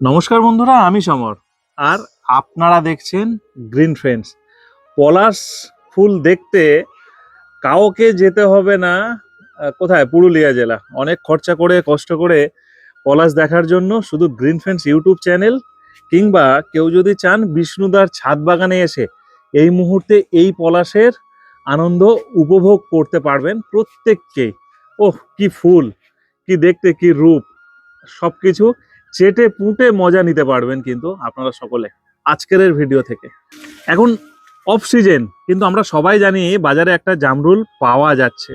নমস্কার বন্ধুরা, আমি সমর। আর আপনারা দেখছেন গ্রিন ফ্রেন্ডস পলাশ ফুল দেখতে কাউকে যেতে হবে না কোথায়? পুরুলিয়া জেলা। অনেক খরচা করে, কষ্ট করে পলাশ দেখার জন্য শুধু গ্রিন ফ্রেন্ডস ইউটিউব চ্যানেল কিংবা কেউ যদি চান বিষ্ণুদার ছাদ বাগানে এসে এই মুহূর্তে এই পলাশের আনন্দ উপভোগ করতে পারবেন প্রত্যেককেই ওহ, কি ফুল! কি দেখতে, কি রূপ! সবকিছু চেটে পুঁটে মজা নিতে পারবেন কিন্তু আপনারা সকলে আজকের ভিডিও থেকে। এখন অফ সিজন কিন্তু আমরা সবাই জানি বাজারে একটা জামরুল পাওয়া যাচ্ছে।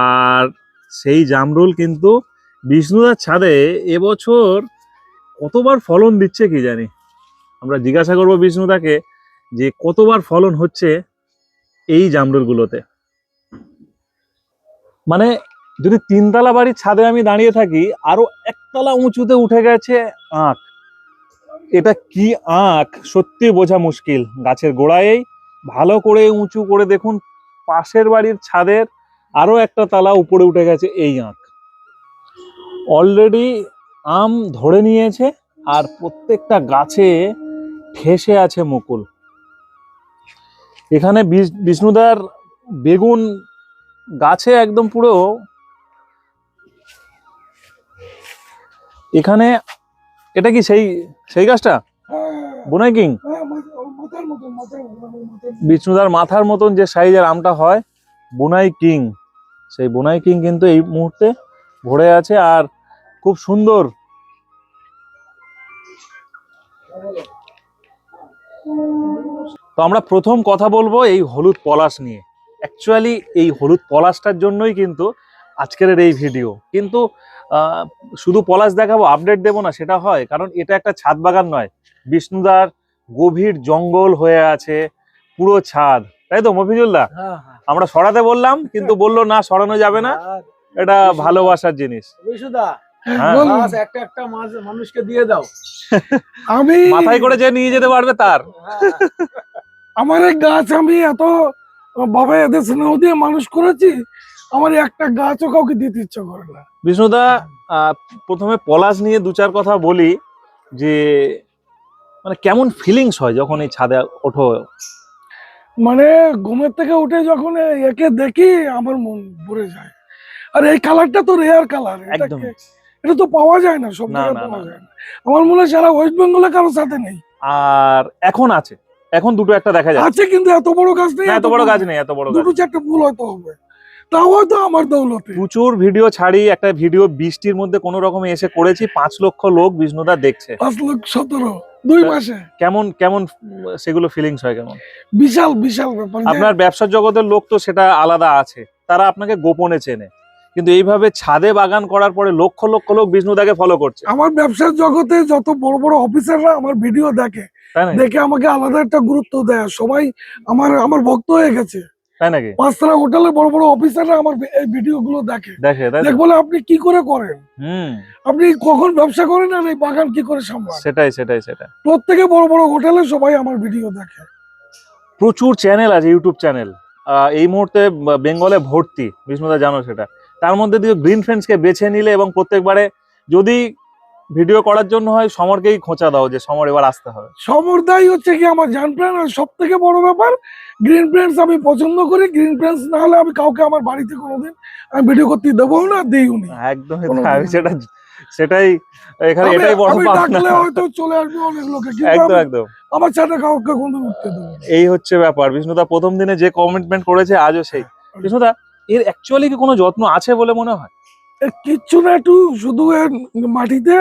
আর সেই জামরুল কিন্তু বিষ্ণুদার ছাদে এবছর কতবার ফলন দিচ্ছে কি জানি? আমরা জিজ্ঞাসা করব বিষ্ণুদাকে যে কতবার ফলন হচ্ছে এই জামরুলগুলোতে। মানে যদি তিনতলা বাড়ির ছাদে আমি দাঁড়িয়ে থাকি, আরও একতলা উঁচুতে উঠে গেছে আখ। এটা কি আখ? সত্যি বোঝা মুশকিল। গাছের গোড়ায় ভালো করে উঁচু করে দেখুন, পাশের বাড়ির ছাদের আরও একটা তালা উপরে উঠে গেছে এই আখ। অলরেডি আম ধরে নিয়েছে আর প্রত্যেকটা গাছে ঠেসে আছে মুকুল। এখানে বিষ- বিষ্ণুদার বেগুন গাছে একদম পুরো এখানে এটা কি সেই সেই গাছটা? বোনাই কিং? বিষ্ণুদার মাথার মতন যে সাইজের আমটা হয়, বোনাই কিং। সেই বোনাই কিং কিন্তু এই মুহূর্তে ভরে আছে আর খুব সুন্দর। তো আমরা প্রথম কথা বলব এই হলুদ পলাশ নিয়ে। অ্যাকচুয়ালি এই হলুদ পলাশটার জন্যই কিন্তু আজকের এই ভিডিও কিন্তু আহ, শুধু পলাশ দেখাবো আপডেট দেবো না সেটা হয়। কারণ এটা একটা ছাদ বাগান নয়। বিষ্ণুদার গভীর জঙ্গল হয়ে আছে পুরো ছাদ। তাই তো মফিজুল্লাহ? আমরা সরাতে বললাম কিন্তু বলল না সরানো যাবে না। এটা ভালোবাসার জিনিস। হ্যাঁ। একটা একটা মানুষকে দিয়ে দাও। আমি মাথায় করে যে নিয়ে যেতে পারবে তার। আমার গাছ আমি এত বাবা এদের স্নেহ দিয়ে মানুষ করেছি আমার একটা গাছও কাউকে দিতে ইচ্ছা করে না। বিষ্ণুদা প্রথমে পলাশ নিয়ে দু চার কথা বলি যে মানে কেমন ফিলিংস হয় যখন এই ছাদে ওঠো? মানে ঘুমের থেকে উঠে যখন একে দেখি আমার মন ভরে যায়। আর এই কালারটা তো রেয়ার কালার একদম। এটা তো পাওয়া যায় না সব জায়গায় পাওয়া যায় না। আমার মনে হয় সারা ওয়েস্ট বেঙ্গলে কারোর সাথে নেই। আর এখন আছে এখন দুটো একটা দেখা যায় আছে কিন্তু এত বড় গাছ নেই এত বড় গাছ নেই এত বড় দুটো চারটে ফুল হয়তো হবে। তাও হয়তো আমার দৌলতে। প্রচুর ভিডিও ছাড়ি একটা ভিডিও বৃষ্টির মধ্যে কোনো রকমে এসে করেছি পাঁচ লক্ষ লোক বিষ্ণুদা দেখছে। পাঁচ লক্ষ সতেরো দুই মাসে। কেমন কেমন সেগুলো ফিলিংস হয় কেমন? বিশাল বিশাল ব্যাপার। আপনার ব্যবসার জগতের লোক তো সেটা আলাদা আছে তারা আপনাকে গোপনে চেনে। কিন্তু এইভাবে ছাদে বাগান করার পরে লক্ষ লক্ষ লোক বিষ্ণুদাকে ফলো করছে। আমার ব্যবসার জগতে যত বড় বড় অফিসাররা আমার ভিডিও দেখে দেখে আমাকে আলাদা একটা গুরুত্ব দেয়। সবাই আমার আমার ভক্ত হয়ে গেছে। তাই নাকি? পাঁচতলা হোটেলে বড় বড় অফিসাররা আমার এই ভিডিও গুলো দেখে দেখে? দেখ বলে আপনি কি করে করেন? হুম। আপনি কখন ব্যবসা করেন আর এই বাগান কি করে সামলান? সেটাই সেটাই সেটাই। প্রত্যেকে বড় বড় হোটেলে সবাই আমার ভিডিও দেখে। প্রচুর চ্যানেল আছে ইউটিউব চ্যানেল। এই মুহূর্তে বেঙ্গলে ভর্তি বিষ্ণুদা জানো সেটা। তার মধ্যে দিয়ে গ্রিন ফ্রেন্ডসকে বেছে নিলে এবং প্রত্যেকবারে যদি ভিডিও করার জন্য হয় সমরকেই খোঁচা দাও যে সমর এবার আসতে হবে। সমরদাই হচ্ছে কি আমার জান প্রাণ আর সব থেকে বড় ব্যাপার গ্রিন প্রিন্টস আমি পছন্দ করি গ্রিন প্রিন্টস না হলে আমি কাউকে আমার বাড়িতে কোনোদিন আমি ভিডিও করতে দেবো না দিইও নি। একদম কোনো। সেটা সেটাই এখানে এটাই বড় পাওনা। হয়তো চলে আসবে অনেক লোকে একদম একদম। আমার ছাদে কাউকে কোনোদিন উঠতে দেবো। এই হচ্ছে ব্যাপার। বিষ্ণুদা প্রথম দিনে যে কমিটমেন্ট করেছে আজও সেই। বিষ্ণুদা এর অ্যাকচুয়ালি কি কোনো যত্ন আছে বলে মনে হয়? কিচ্ছু না একটু শুধু মাটিতে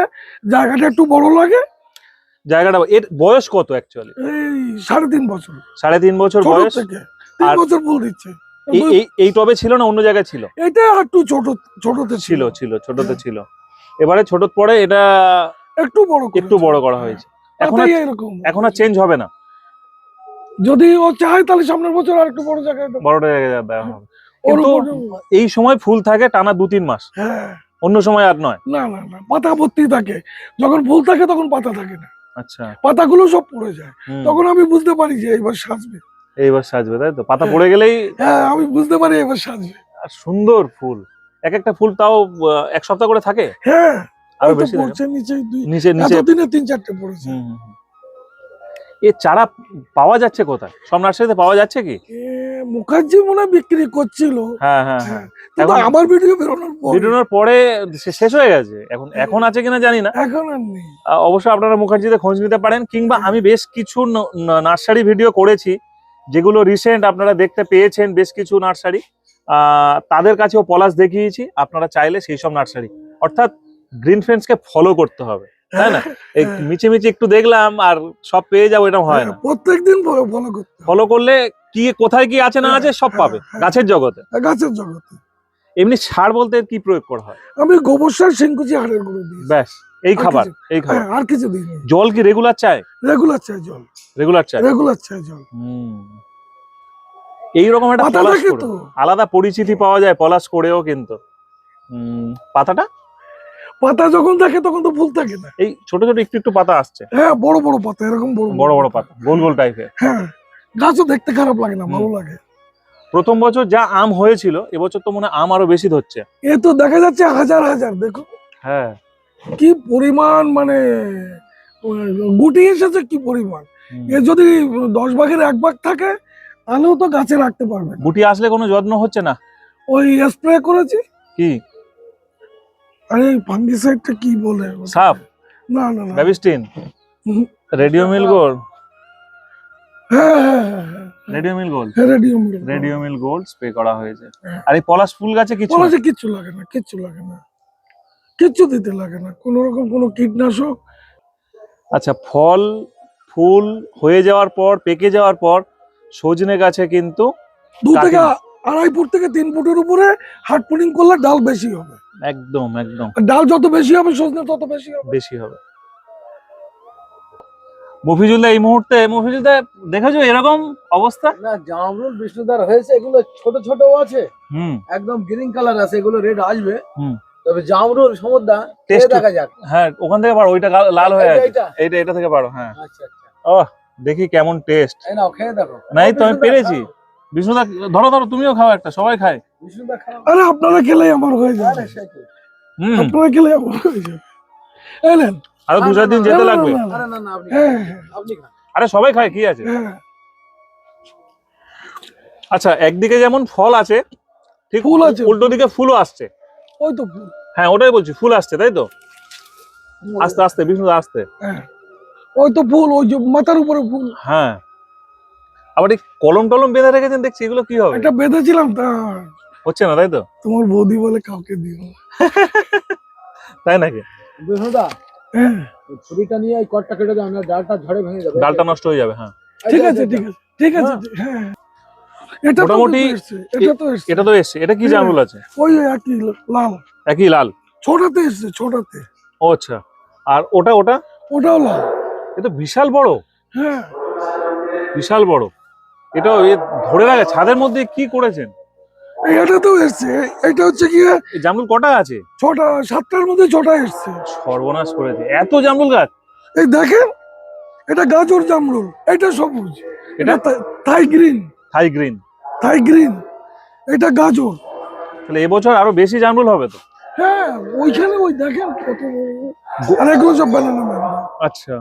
জায়গাটা একটু বড় লাগে। জায়গাটা এর বয়স কত অ্যাকচুয়ালি এই সাড়ে তিন বছর। সাড়ে তিন বছর বয়স? তিন বছর ফুল দিচ্ছে এই এই টবে ছিল না অন্য জায়গায় ছিল? এটা একটু ছোট ছোটতে ছিল। ছিল ছোটতে ছিল। এবারে ছোট পরে এটা একটু বড় একটু বড় করা হয়েছে। এখন আর এরকম। এখন আর চেঞ্জ হবে না। যদি ও চায় তাহলে সামনের বছর আর একটু বড় জায়গায়। বড়টা জায়গায় দেওয়া হবে। কিন্তু এই সময় ফুল থাকে টানা দু তিন মাস। হ্যাঁ। অন্য সময় আর নয়। না না না পাতা ভর্তি থাকে। যখন ফুল থাকে তখন পাতা থাকে না। আচ্ছা। পাতাগুলো সব পড়ে যায়। তখন আমি বুঝতে পারি যে এবার সাজবে। এইবার সাজবে তাই তো? পাতা পড়ে গেলেই হ্যাঁ আমি বুঝতে পারি এবার সাজবে। আর সুন্দর ফুল। এক একটা ফুল তাও এক সপ্তাহ করে থাকে? হ্যাঁ আরও বেশি পড়ছে নিচে নিচে নিচে এতদিনে তিন চারটে পড়েছে। এ চারা পাওয়া যাচ্ছে কোথায়? সব নার্সারিতে পাওয়া যাচ্ছে কি? মুখার্জি মনে হয় বিক্রি করছিল। হ্যাঁ হ্যাঁ হ্যাঁ। হ্যাঁ কিন্তু আমার ভিডিও বেরোনোর পর। ভিডিওর পরে শেষ হয়ে গেছে। এখন এখন আছে কিনা জানি না। এখন আর নেই। আহ, অবশ্যই আপনারা মুখার্জিতে খোঁজ নিতে পারেন কিংবা আমি বেশ কিছু নার্সারি ভিডিও করেছি যেগুলো রিসেন্ট আপনারা দেখতে পেয়েছেন বেশ কিছু নার্সারি। আহ, তাদের কাছেও পলাশ দেখিয়েছি আপনারা চাইলে সেই সব নার্সারি। অর্থাৎ গ্রিন ফ্রেন্ডসকে ফলো করতে হবে। তাই না? এই হ্যাঁ। মিচে মিচে একটু দেখলাম আর সব পেয়ে যাব এটা হয় না। প্রত্যেকদিন ফলো করতে ফলো করলে কি কোথায় কি আছে না আছে সব হ্যাঁ, পাবে হ্যাঁ। গাছের জগতে। গাছের জগতে। এমনি সার বলতে কি প্রয়োগ করা হয়? আমি গোবর সার সিংকুচি হাড়ের গুঁড়ো ব্যাস এই খাবার এই খাবার। হ্যাঁ, আর কিছু দিইনি। জল কি রেগুলার চায়? রেগুলার চাই জল। রেগুলার চায়? রেগুলার চাই জল। হুম। এইরকম একটা আলাদা পরিচিতি পাওয়া যায় পলাশ করেও কিন্তু। হুম, পাতাটা? পাতা যখন থাকে তখন তো ফুল থাকে না। এই ছোট ছোট একটু একটু পাতা আসছে। হ্যাঁ বড় বড় পাতা এরকম বড় বড় বড় পাতা। গোল গোল টাইপের হ্যাঁ গাছও দেখতে খারাপ লাগে না ভালো লাগে। প্রথম বছর যা আম হয়েছিল এবছর তো মনে আম আরও বেশি ধরছে। এ তো দেখা যাচ্ছে হাজার হাজার দেখো। হ্যাঁ। কি পরিমাণ মানে গুটি এসেছে কি পরিমাণ। এ যদি দশ ভাগের এক ভাগ থাকে তাহলেও তো গাছে রাখতে পারবে গুটি আসলে কোনো যত্ন হচ্ছে না? ওই স্প্রে করেছি। কি? আরে ফাঙ্গিসাইডটা কি বলে? সাপ? না না না। ব্যাবিস্টিন? রেডিও মিল গোল্ড হ্যাঁ হ্যাঁ হ্যাঁ radio mill gold radio mill radio mill gold spray করা হয়েছে। হ্যাঁ। আর এই পলাশ ফুল গাছে কিছু। পলাশে কিচ্ছু লাগে না কিচ্ছু লাগে না। কিচ্ছু দিতে লাগে না। কোনো রকম কোনো কীটনাশক। আচ্ছা ফল ফুল হয়ে যাওয়ার পর পেকে যাওয়ার পর সজনে গাছে কিন্তু দু থেকে আড়াই ফুট থেকে তিন ফুটের উপরে হার্ড পুডিং করলে ডাল বেশি হবে। একদম একদম। ডাল যত বেশি হবে সজনে তত বেশি হবে। বেশি হবে। মফিজুল্লাহ এই মুহূর্তে মফিজুল্লাহ দেখেছ এরকম অবস্থা? না জামরুল বিষ্ণুদার হয়েছে এগুলো ছোট ছোট আছে। হুম। একদম গ্রিন কালার আছে এগুলো রেড আসবে। হুম। তবে জামরুল সমুদ্রা Taste দেখা যাক। হ্যাঁ ওখান থেকে পারো ওইটা লাল হয়ে এইটা, আছে। এইটা? এইটা এটা থেকে পারো হ্যাঁ। আচ্ছা আচ্ছা। দেখি কেমন টেস্ট এই নাও খেয়ে দেখো। নাই তো আমি পেরেছি। খাও। বিষ্ণুদা ধরো ধরো তুমিও খাও একটা সবাই খায়। আরে আপনারা খেলে আমার হয়ে যাবে। আপনারা খেলে আমার হয়ে যাবে। এই নেন। আরও দু চার দিন যেতে লাগবে। আরে না না আপনি খান, আপনি খান। আরে সবাই খায় কি আছে? হ্যাঁ। আচ্ছা একদিকে যেমন ফল আছে ঠিক ফুল আছে। উল্টো দিকে ফুলও আসছে। ওই তো হ্যাঁ ওটাই বলছি ফুল আসছে তাই তো? আস্তে আস্তে বিষ্ণুদা আস্তে। হ্যাঁ। ওই তো ফুল ওই যে মাথার উপরে ফুল। হ্যাঁ। আবার এই কলম টলম বেঁধে রেখেছেন দেখছি এগুলো কি হবে? একটা বেঁধেছিলাম তা। হচ্ছে না তাই তো? তোমার বৌদি বলে কাউকে দিও তাই নাকি? বিষ্ণুদা হ্যাঁ। ছুরিটা নিয়ে এই কটটা কেটে দাও না ডালটা ঝড়ে ভেঙে যাবে। ডালটা নষ্ট হয়ে যাবে হ্যাঁ। ঠিক আছে ঠিক আছে ঠিক আছে হ্যাঁ। এটা তো মোটামুটি এটা তো এসছে। এটা তো এসছে এটা কি হ্যাঁ। জামরুল আছে? ওই একই লাল। একই লাল? ছোটাতে এসছে ছোটাতে। ও আচ্ছা আর ওটা ওটা? ওটাও লাল। এ তো বিশাল বড়। হ্যাঁ। বিশাল বড়। এটাও এ ধরে রাখে ছাদের মধ্যে কি করেছেন? এটা তো এসছে এটা হচ্ছে কি জামরুল কটা আছে? ছটা সাতটার মধ্যে ছটা এসছে। সর্বনাশ করেছে এত জামরুল গাছ? এই দেখেন এটা গাজর জামরুল এটা সবুজ এটা এটা Thai green Thai green Thai green এটা গাজর। তাহলে এবছর আরও বেশি জামরুল হবে তো? হ্যাঁ ওইখানে ওই দেখেন কত আর এগুলো সব ব্যানানা আচ্ছা।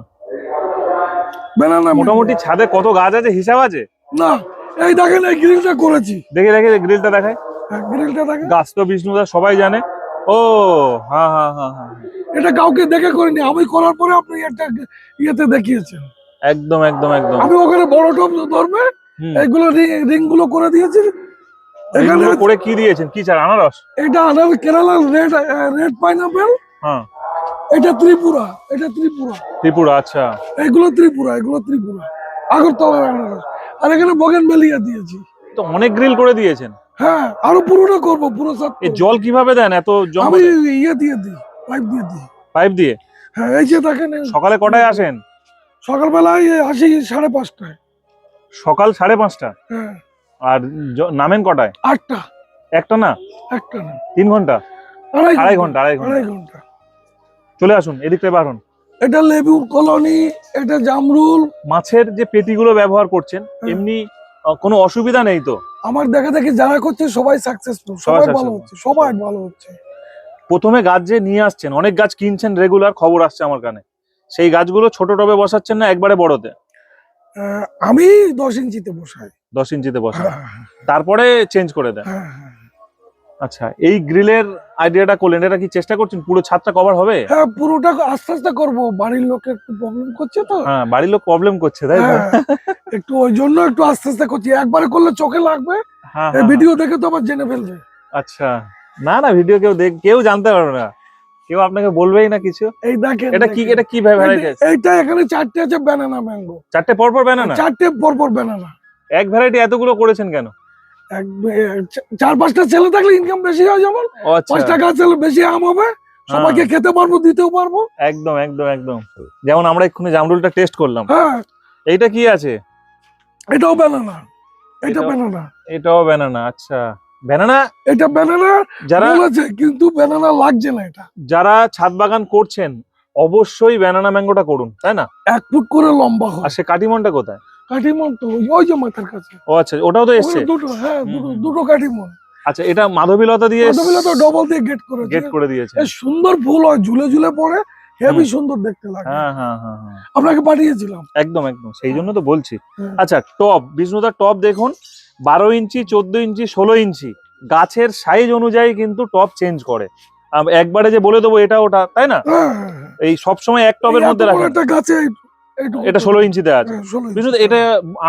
ব্যানানা মোটামুটি ছাদে কত গাছ আছে হিসাব আছে? না। এই দেখেন এই গ্রিলটা করেছি। দেখে দেখে গ্রিলটা দেখায় হ্যাঁ গ্রিলটা দেখেন গাছ তো বিষ্ণুদা সবাই জানে। ও হ্যাঁ হ্যাঁ হ্যাঁ হ্যাঁ এটা কাউকে দেখে করিনি আমি করার পরে আপনি একটা ইয়েতে দেখিয়েছেন। একদম একদম একদম। আমি ওখানে বড় টপ ধরবে হুম। এইগুলো রিংগুলো করে দিয়েছি। এখানে করে কি দিয়েছেন? কি চার আনারস? এটা আনার কেরালা রেড রেড পাইনাপেল। হ্যাঁ। এটা ত্রিপুরা এটা ত্রিপুরা। ত্রিপুরা আচ্ছা। এগুলো ত্রিপুরা এগুলো ত্রিপুরা। আগরতলার আনারস। আর এখানে বগেন বেলিয়া দিয়েছি। তো অনেক গ্রিল করে দিয়েছেন। হ্যাঁ আরও পুরোটা করব পুরো সাত এই জল কীভাবে দেন? এত আমি জঙ্গলে ইয়ে দিয়ে দিই পাইপ দিয়ে দিই। পাইপ দিয়ে? হ্যাঁ এই যে দেখেন সকালে কটায় আসেন? সকালবেলায় আসি সাড়ে পাঁচটায়। সকাল সাড়ে পাঁচটা? হ্যাঁ। আর নামেন কটায়? আটটা। একটা না? একটা না। তিন ঘণ্টা? আড়াই ঘণ্টা আড়াই ঘণ্টা। আড়াই ঘণ্টা। চলে আসুন এদিকটায় বাড়ুন। এটা লেবুর কলোনি এটা জামরুল। মাছের যে পেটিগুলো ব্যবহার করছেন এমনি কোনো অসুবিধা নেই তো? আমার দেখা দেখি যারা করছে সবাই সাকসেসফুল সবাই ভালো হচ্ছে সবাই ভালো হচ্ছে। প্রথমে গাছ যে নিয়ে আসছেন অনেক গাছ কিনছেন রেগুলার খবর আসছে আমার কানে। সেই গাছগুলো ছোট টবে বসাচ্ছেন না একবারে বড়তে? আমি দশ ইঞ্চিতে বসাই। দশ ইঞ্চিতে বসাই হ্যাঁ, তারপরে চেঞ্জ করে দেন? হ্যাঁ, হ্যাঁ। আচ্ছা এই গ্রিলের আইডিয়াটা করলেন এটা কি চেষ্টা করছেন? পুরো ছাদটা কভার হবে? হ্যাঁ পুরোটা আস্তে আস্তে করব। বাড়ির লোকে একটু প্রবলেম করছে তো। হ্যাঁ বাড়ির লোক প্রবলেম করছে তাই হ্যাঁ, একটু ওই জন্য একটু আস্তে আস্তে করছি। একবারে করলে চোখে লাগবে হ্যাঁ এই হ্যাঁ, ভিডিও দেখে তো আবার জেনে ফেলবে। আচ্ছা। না না ভিডিও কেউ দেখ কেউ জানতে পারবে না। কেউ আপনাকে বলবেই না কিছু। এই দেখেন এটা কি এটা কি ভ্যারাইটি এইটা- এইটা এখানে চারটে আছে ব্যানানা ম্যাঙ্গো চারটে পরপর ব্যানানা চারটে পরপর ব্যানানা এক ভ্যারাইটি এতগুলো করেছেন কেন? চার পাঁচটা ছেলে থাকলে ইনকাম বেশি হয় যেমন আচ্ছা। পাঁচটা গাছ হলে বেশি আম হবে সবাইকে খেতে পারব দিতেও পারব। একদম একদম একদম। যেমন আমরা এক্ষুনি জামরুলটা টেস্ট করলাম। হ্যাঁ। এইটা কি আছে? এটাও ব্যানানা এটা ব্যানানা এটাও ব্যানানা আচ্ছা। ব্যানানা এটা ব্যানানা যারা বলেছে কিন্তু ব্যানানা লাগছে না এটা। যারা ছাদ বাগান করছেন অবশ্যই ব্যানানা ম্যাঙ্গোটা করুন তাই না? এক ফুট করে লম্বা হয়। আর হয় সে কাটিমনটা কোথায়? কাঠিমন তো ওই- যে মাথার কাছে। ও আচ্ছা ওটাও তো এসছে? দুটো হ্যাঁ দুটো। দুটো কাঠিমন আচ্ছা এটা মাধবীলতা দিয়ে মাধবীলা তো ডবল দিয়ে গেট করে গেট করে দিয়েছে। সুন্দর ফুল হয় ঝুলে ঝুলে পড়ে হেভি সুন্দর দেখতে লাগে। হ্যাঁ হ্যাঁ হ্যাঁ হ্যাঁ। আপনাকে পাঠিয়েছিলাম। একদম একদম সেই জন্য তো বলছি। আচ্ছা টপ বিষ্ণুদার টপ দেখুন। বারো ইঞ্চি চোদ্দ ইঞ্চি ষোলো ইঞ্চি। গাছের সাইজ অনুযায়ী কিন্তু টপ চেঞ্জ করে। একবারে যে বলে দেবো এটা ওটা তাই না? হ্যাঁ, হ্যাঁ, হ্যাঁ। এই সবসময় এক টবের মধ্যে একটা গাছে এটা ষোলো ইঞ্চিতে আছে। হ্যাঁ, এটা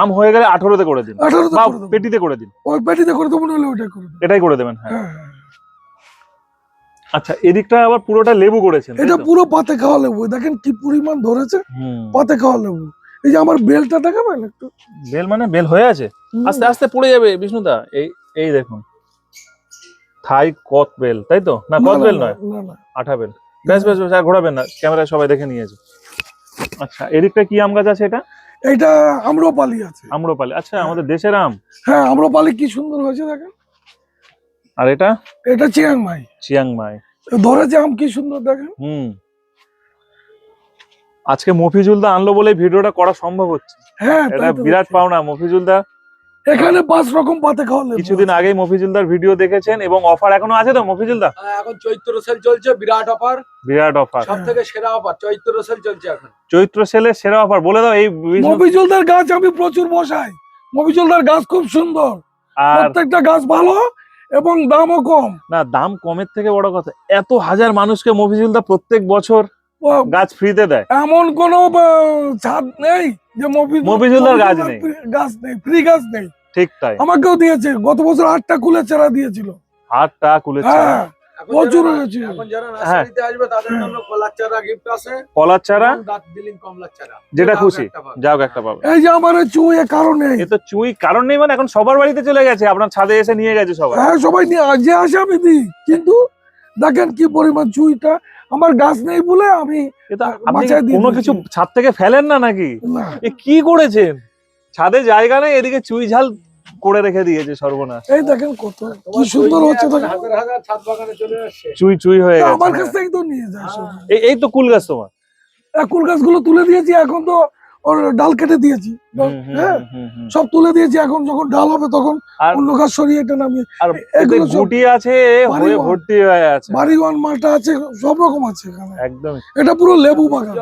আম হয়ে গেলে আঠারোতে করে দিন। বা পেটিতে করে দিন। ওই পেটিতে করে দেবো নাহলে করে এটাই করে দেবেন হ্যাঁ। হ্যাঁ। আচ্ছা এদিকটা আবার পুরোটা লেবু করেছেন এটা পুরো পাতে খাওয়া লেবু। দেখেন কি পরিমাণ ধরেছে পাতে খাওয়া লেবু। এই যে আমার বেলটা দেখাবেন একটু? বেল মানে বেল হয়ে আছে? আস্তে আস্তে পড়ে যাবে বিষ্ণুদা। এই এই দেখুন। থাই কত বেল তাই তো? না কত বেল নয়? আঠা বেল। বেশ বেশ বেশ আর ঘোরাবেন না। ক্যামেরায় সবাই দেখে নিয়েছে। আচ্ছা এদিকটা কি আম গাছ আছে এটা? এটা আম্রপালি আছে। আম্রপালি আচ্ছা আমাদের দেশের আম? হ্যাঁ আম্রপালি কি সুন্দর হয়েছে দেখেন। আর এটা? এটা চিয়াংমাই। চিয়াংমাই। ধরেছে আম কি সুন্দর দেখেন। হুম। আজকে মফিজুলদা আনলো বলে ভিডিওটা করা সম্ভব হচ্ছে। হ্যাঁ এটা বিরাট। পাওনা মফিজুলদা এখানে পাঁচ রকম পাতে খাওয়া কিছুদিন। আগেই মফিজুলদার ভিডিও দেখেছেন এবং অফার এখনও আছে তো মফিজুলদা? হ্যাঁ, এখন চৈত্র সেল চলছে বিরাট অফার। বিরাট অফার। সব থেকে সেরা অফার চৈত্র সেল চলছে এখন। চৈত্র সেলের সেরা অফার বলে দাও এই মফিজুলদার গাছ আমি প্রচুর বসাই। মফিজুলদার গাছ খুব সুন্দর। আর প্রত্যেকটা গাছ ভালো এবং দামও কম। না দাম কমের থেকে বড় কথা এত হাজার মানুষকে মফিজুলদা প্রত্যেক বছর গাছ ফ্রিতে দেয়। এমন কোন ছাদ নেই যে মফিজ- গাছ নেই। গাছ নেই ফ্রি গাছ নেই। ঠিক তাই। আমাকেও দিয়েছে গত বছর আটটা কুলে চারা দিয়েছিল। আটটা কুলেছে হ্যাঁ প্রচুর হয়েছে। জন্য কলার চারা যেটা খুশি যাও একটা পাবে। এই যে আমার চুই কারণে এ তো চুই কারণ নেই মানে এখন সবার বাড়িতে চলে গেছে আপনার ছাদে এসে নিয়ে গেছে সবাই। হ্যাঁ সবাই নিয়ে যে আসে আমি দিই কিন্তু দেখেন কি পরিমাণ চুইটা আমার গাছ নেই বলে আমি তো কোনো কিছু ছাদ থেকে ফেলেন না নাকি? কি করেছেন? ছাদে জায়গা নেই এদিকে চুই ঝাল করে রেখে দিয়েছে সর্বনাশ। এই দেখেন কত কি সুন্দর হচ্ছে এখন দেখেন। হাজার হাজার ছাদ বাগানে চলে আসছে। চুই চুই হয়ে গেছে আমার কাছ হ্যাঁ। থেকেই তো নিয়ে যায় এই এই তো কুল গাছ তোমার। কুল গাছগুলো তুলে দিয়েছি এখন তো ওর ডাল কেটে দিয়েছি। হ্যাঁ। সব তুলে দিয়েছি এখন যখন ডাল হবে তখন অন্য গাছ সরিয়ে এটা নামিয়ে। আর এগুলো গুটি আছে বাড়ি হয়ে। ভর্তি হয়ে আছে। বাড়িওয়ান মালটা আছে সব রকম আছে এখানে। একদম। এটা পুরো লেবু বাগান।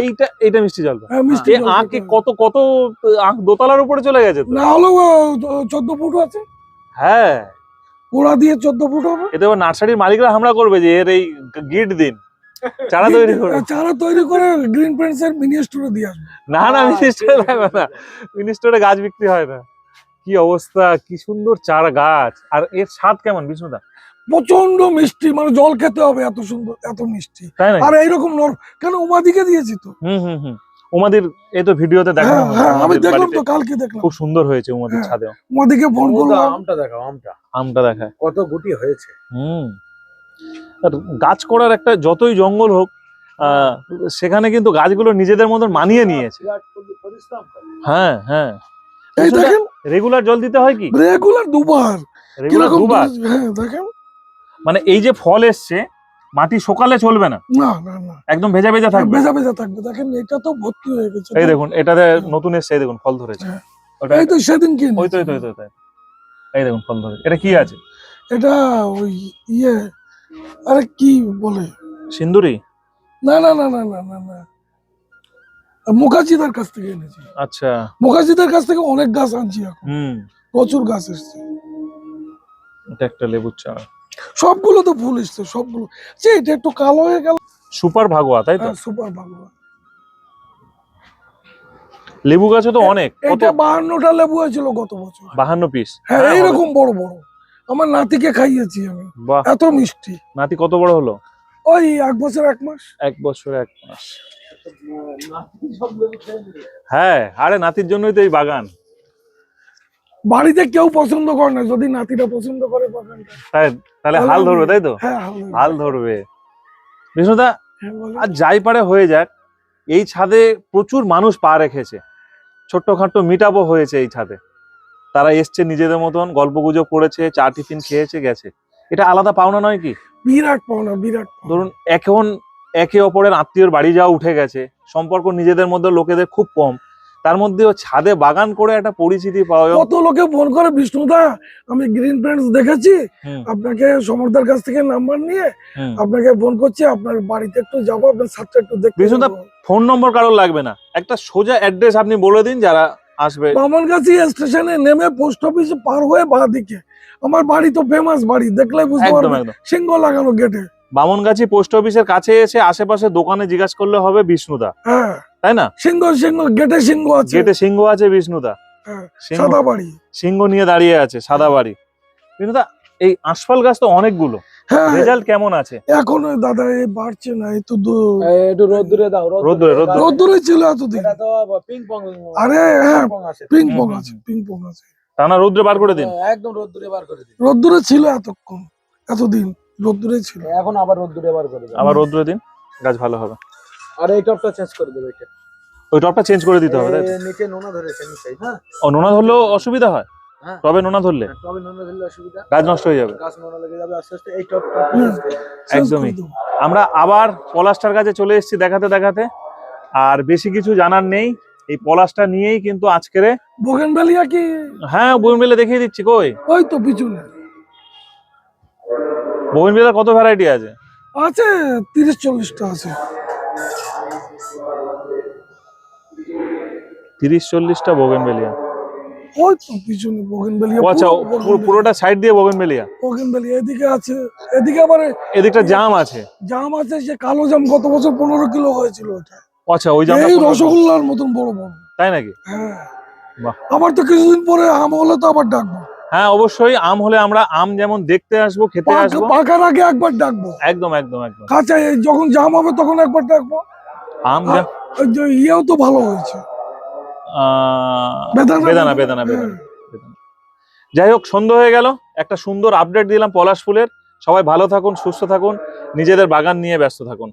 এইটা এইটা মিষ্টি জল হ্যাঁ, মিষ্টি আঁকে কত কত আঁক দোতলার উপরে চলে গেছে না হলেও চোদ্দ ফুট আছে। হ্যাঁ। গোড়া দিয়ে চোদ্দ ফুট হবে। এতে আবার নার্সারির মালিকরা হামলা করবে যে এর এই গিট দিন। চারা তৈরি করে। চারা তৈরি করে গ্রিন প্যান্টস এর মিনি স্টোরে দিয়ে আসবে। না না হ্যাঁ, মিনি স্টোরে লাগবে না। মিনি স্টোরে গাছ বিক্রি হয় না। কি অবস্থা কি সুন্দর চারা গাছ। আর এর স্বাদ কেমন বিষ্ণুদা? প্রচণ্ড মিষ্টি মানে জল খেতে হবে এত সুন্দর এত মিষ্টি। তাই না আর এইরকম নর কেন উমাদিকে দিয়েছি তো? হুম হুম হুম। ওমাদের এই তো ভিডিওতে দেখানো হ্যাঁ হ্যাঁ আমি দেখলাম তো কালকে দেখলাম। খুব সুন্দর হয়েছে ওমাদের হ্যাঁ। ছাদে উমাদিকে ফোন করলাম। আমটা দেখাও আমটা। আমটা দেখায়। কত গুটি হয়েছে। হুম। গাছ করার একটা যতই জঙ্গল হোক আহ, সেখানে কিন্তু গাছগুলো নিজেদের মতন মানিয়ে নিয়েছে। হ্যাঁ হ্যাঁ। রেগুলার জল দিতে হয় কি? রেগুলার দুবার। রেগুলার দুবার। হ্যাঁ দেখেন। মানে এই যে ফল এসছে মাটি সকালে চলবে না। না একদম ভেজা ভেজা থাকবে। ভেজা ভেজা থাকবে। দেখেন এটা তো ভর্তি হয়ে গেছে। এই দেখুন এটাতে নতুন এসছে এই দেখুন ফল ধরেছে। হ্যাঁ। ওটা এই তো সেদিন কি ওই তো ওই তো। এই দেখুন ফল ধরে এটা কি আছে? এটা ওই ইয়ে আরে কি বলে? সিন্দুরি? না না না না না না না। মুখার্জিদার কাছ থেকে এনেছি। আচ্ছা। মুখার্জিদার কাছ থেকে অনেক গাছ আনছি এখন। হুম। প্রচুর গাছ এসছে। এটা একটা লেবুর চারা সবগুলো তো ফুল এসছে সবগুলো। যে এটা একটু কালো হয়ে গেল। সুপার ভাগোয়া তাই তো? সুপার ভাগোয়া। লেবু গাছও তো অনেক। কত? এটা বাহান্নটা লেবু হয়েছিল গত বছর। বাহান্ন পিস হ্যাঁ এইরকম বড় বড়। আমার নাতিকে খাইয়েছি আমি। বাহ। এত মিষ্টি। নাতি কত বড় হলো? ওই এক বছর এক মাস। এক বছর এক মাস। হ্যাঁ আরে নাতির জন্যই তো এই বাগান। বাড়িতে কেউ পছন্দ করে না যদি নাতিটা পছন্দ করে বাগানটা। তাই তাহলে হাল ধরবে তাই তো? হ্যাঁ হাল ধরবে। বিষ্ণুদা হ্যাঁ, আর যাই পারে হয়ে যাক এই ছাদে প্রচুর মানুষ পা রেখেছে। ছোট্টখাট্ট মিটাবো হয়েছে এই ছাদে। তারা এসছে নিজেদের মতন গল্প গুজব করেছে চা টিফিন খেয়েছে গেছে। এটা আলাদা পাওনা নয় কি? বিরাট পাওনা বিরাট ধরুন এখন একে অপরের আত্মীয়র বাড়ি যাওয়া উঠে গেছে সম্পর্ক নিজেদের মধ্যে লোকেদের খুব কম। তার মধ্যেও ছাদে বাগান করে একটা পরিচিতি পাওয়া কত লোকে ফোন করে বিষ্ণুদা আমি গ্রিন ফ্রেন্ডস দেখেছি। আপনাকে সমরদার কাছ থেকে নাম্বার নিয়ে আপনাকে ফোন করছি আপনার বাড়িতে একটু যাব আপনার সাথে একটু দেখতে বিষ্ণুদা, ফোন নম্বর কারোর লাগবে না। একটা সোজা অ্যাড্রেস আপনি বলে দিন যারা আসবে। বামনগাছি স্টেশনে নেমে পোস্ট অফিস পার হয়ে বাঁ দিকে আমার বাড়ি তো ফেমাস বাড়ি দেখলে বুঝতে একদম সিংহ লাগানো গেটে বামনগাছি পোস্ট অফিসের কাছে এসে আশেপাশে দোকানে জিজ্ঞাসা করলে হবে বিষ্ণুদা। হ্যাঁ। তাই না? সিংহ সিংহ গেটে সিংহ আছে। গেটে সিংহ আছে বিষ্ণুদা। হ্যাঁ, সাদা বাড়ি। সিংহ নিয়ে দাঁড়িয়ে আছে সাদা বাড়ি। বিষ্ণুদা এই আশফল গাছ তো অনেকগুলো। রেজাল্ট কেমন আছে? এখন দাদা এই বাড়ছে না এই তো দু- এই একটু রোদ্দুরে দাও রোদ্দুরে, রোদ্দুরে। রোদ্দুরে। ছিল এতদিন। এটা পিং পং আরে হ্যাঁ পং আছে। পিং আছে পিং পং আছে। টানা রৌদ্রে বার করে দিন। হ্যাঁ, একদম রোদ্দুরে বার করে দিন। রোদ্দুরে ছিল এতক্ষণ এতদিন রোদ্দুরে ছিল। এখন আবার রোদ্দুরে বার করে দিন। আবার রৌদ্রে দিন গাছ ভালো হবে। আর এই টপটা চেঞ্জ করে দেবে এটা ওই টপটা চেঞ্জ করে দিতে হবে নিচে নোনা ধরেছে নিচে হ্যাঁ। ও নোনা ধরলেও অসুবিধা হয়? হ্যাঁ। তবে নোনা ধরলে? টবে নোনা ধরলে অসুবিধা? গাছ নষ্ট হয়ে যাবে। গাছ নোনা লেগে যাবে আস্তে আস্তে এই টপটা একদমই। আমরা আবার পলাশটার কাছে চলে এসেছি দেখাতে দেখাতে। আর বেশি কিছু জানার নেই। এই পলাশটা নিয়েই কিন্তু আজকের বোগেনভেলিয়া কি? হ্যাঁ বই দেখিয়ে দিচ্ছি কই? ওই তো পিছনে। মেলার কত ভ্যারাইটি আছে? আছে তিরিশ চল্লিশটা আছে। তিরিশ চল্লিশটা বোগেনবেলিয়া ওই তো পিছনে বোগেনভেলিয়া ও আচ্ছা পুরোটা সাইড দিয়ে বোগেনবেলিয়া? বোগেনভেলিয়া এদিকে আছে এদিকে আবার এদিকটা জাম আছে? জাম আছে সে কালো জাম গত বছর পনেরো কিলো হয়েছিল ওটা। আচ্ছা ওই জামটা এই রসগোল্লার মতন বড় বড়। তাই নাকি? হ্যাঁ। বাহ। আবার তো কিছুদিন পরে আম হলে তো আবার ডাকবো। হ্যাঁ অবশ্যই আম হলে আমরা আম যেমন দেখতে আসব খেতে আসব। পাকার আগে একবার ডাকবো। একদম একদম একদম। কাঁচা যখন জাম হবে তখন একবার ডাকবো। আম ইয়েও তো ভালো হয়েছে। বেদানা বেদানা বেদানা। বেদানা বেদানা। যাই হোক সন্ধ্যা হয়ে গেল। একটা সুন্দর আপডেট দিলাম পলাশ ফুলের। সবাই ভালো থাকুন সুস্থ থাকুন। নিজেদের বাগান নিয়ে ব্যস্ত থাকুন।